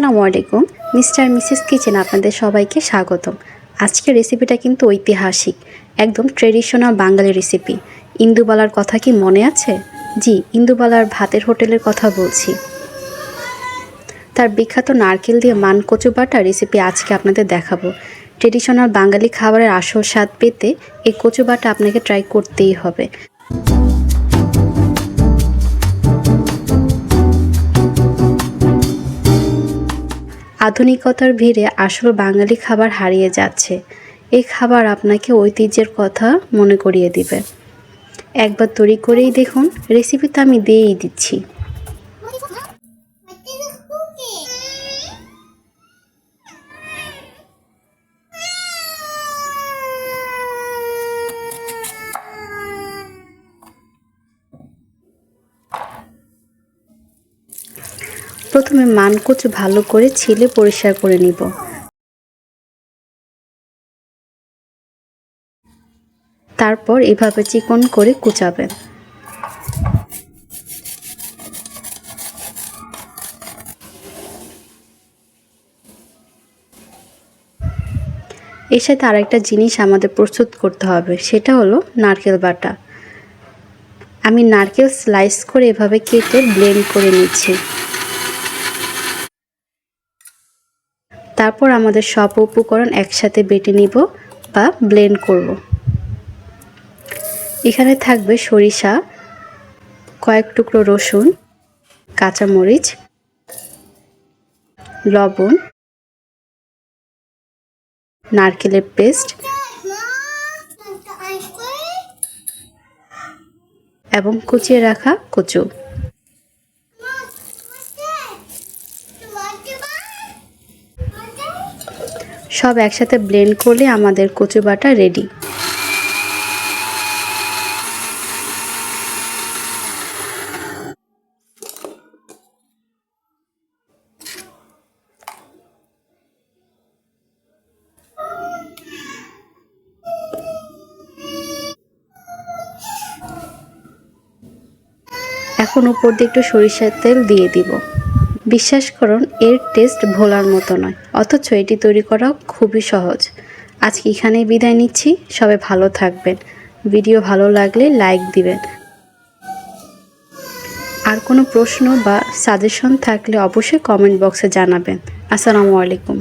আসসালামু আলাইকুম। Mister Mrs kitchen আপনাদের সবাইকে স্বাগতম। আজকের রেসিপিটা কিন্তু ঐতিহাসিক, একদম ট্রেডিশনাল বাঙালি রেসিপি ইন্দুবালার কথা কি মনে আছে? জি, ইন্দুবালার ভাতের হোটেলের কথা বলছি। তার বিখ্যাত নারকেল দিয়ে মান কচু বাটা রেসিপি আজকে আপনাদের দেখাবো। ট্রেডিশনাল বাঙালি খাবারের আসল স্বাদ পেতে এই কচু বাটা আপনাকে ট্রাই করতেই হবে। আধুনিকতার ভিড়ে আসল বাঙালি খাবার হারিয়ে যাচ্ছে। এই খাবার আপনাকে ঐতিহ্যের কথা মনে করিয়ে দিবে। একবার তৈরি করেই দেখুন রেসিপি তো আমি দিয়েই দিচ্ছি। প্রথমে মানকচু ভালো করে ছিলে পরিষ্কার করে নিব। তারপর এভাবে চিকন করে কুচাবেন এর সাথে আরেকটা জিনিস আমাদের প্রস্তুত করতে হবে, সেটা হলো নারকেল বাটা। আমি নারকেল স্লাইস করে এভাবে কেটে ব্লেন্ড করে নিচ্ছি। তারপর আমাদের সব উপকরণ একসাথে বেটে নিব বা ব্লেন্ড করব। এখানে থাকবে সরিষা, কয়েক টুকরো রসুন, কাঁচামরিচ, লবণ, নারকেলের পেস্ট এবং কুচিয়ে রাখা কচু। সব একসাথে ব্লেন্ড করলে আমাদের কচু বাটা রেডি এখন উপর দিয়ে একটু সরিষার তেল দিয়ে দিব। বিশ্বাস করুন, এর টেস্ট ভোলার মতো নয়। অথচ এটি তৈরি করা খুবই সহজ। আজকে এখানেই বিদায় নিচ্ছি। সবাই ভালো থাকবেন। ভিডিও ভালো লাগলে লাইক দিবেন। আর কোনো প্রশ্ন বা সাজেশন থাকলে অবশ্যই কমেন্ট বক্সে জানাবেন। আসসালামু আলাইকুম।